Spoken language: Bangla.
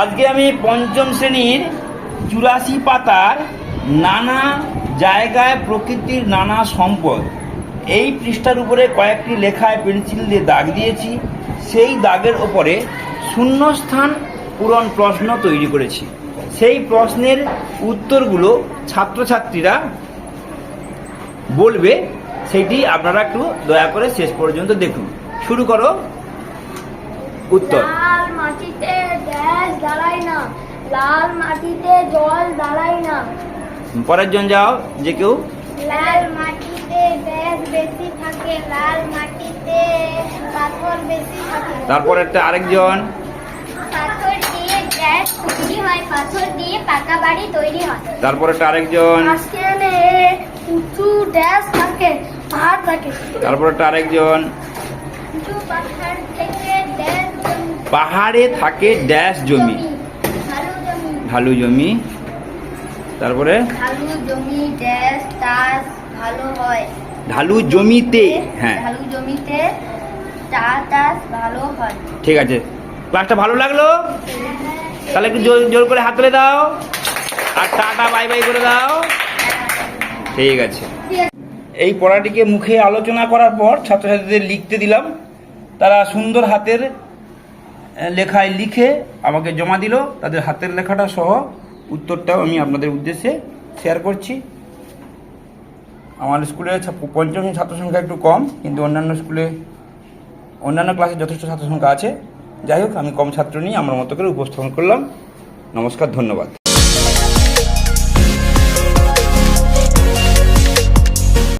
আজকে আমি পঞ্চম শ্রেণির চুরাশি পাতার নানা জায়গায় প্রকৃতির নানা সম্পদ। এই পৃষ্ঠার উপরে কয়েকটি লেখায় পেন্সিল দিয়ে দাগ দিয়েছি। সেই দাগের ওপরে শূন্যস্থান পূরণ প্রশ্ন তৈরি করেছি। সেই প্রশ্নের উত্তরগুলো ছাত্রছাত্রীরা বলবে, সেটি আপনারা একটু দয়া করে শেষ পর্যন্ত দেখুন। শুরু করো। উত্তর। লাল মাটিতে গ্যাস দাঁড়ায় না লাল মাটিতে জল দাঁড়ায় না। পরের জন যাও যে কেউ। লাল মাটিতে গ্যাস বেশি থাকে লাল মাটিতে পাথর বেশি থাকে। তারপর একটা আরেকজন। পাথর দিয়ে গ্যাস তৈরি হয় পাথর দিয়ে পাকা বাড়ি তৈরি হয়। তারপর একটা আরেকজন। মাঝখানে উঁচু ড্যাশ থাকে পাহাড় থাকে। তারপর একটা আরেকজন। পাহাড় থেকে ড্যাশ জমি। ঢালু জমি। তারপরে? হয়। ঢালু জমিতে হ্যাঁ। ভালো জমিতে ভালো হয়। ঠিক আছে। ক্লাসটা ভালো লাগল? তাহলে একটু জোর জোর করে হাত তুলে দাও। আর টাটা বাই বাই করে দাও। ঠিক আছে। এই পড়াটিকে মুখে আলোচনা করার পর ছাত্রছাত্রীদের লিখতে দিলাম। তারা সুন্দর হাতের লেখায় লিখে আমাকে জমা দিল। তাদের হাতের লেখাটা সহ উত্তরটাও আমি আপনাদের উদ্দেশ্যে শেয়ার করছি। আমার স্কুলে পঞ্চম ছাত্র সংখ্যা একটু কম, কিন্তু অন্যান্য স্কুলে, অন্যান্য ক্লাসে যথেষ্ট ছাত্র সংখ্যা আছে। যাই হোক, আমি কম ছাত্র নিয়ে আমার মতো করে উপস্থাপন করলাম। নমস্কার, ধন্যবাদ।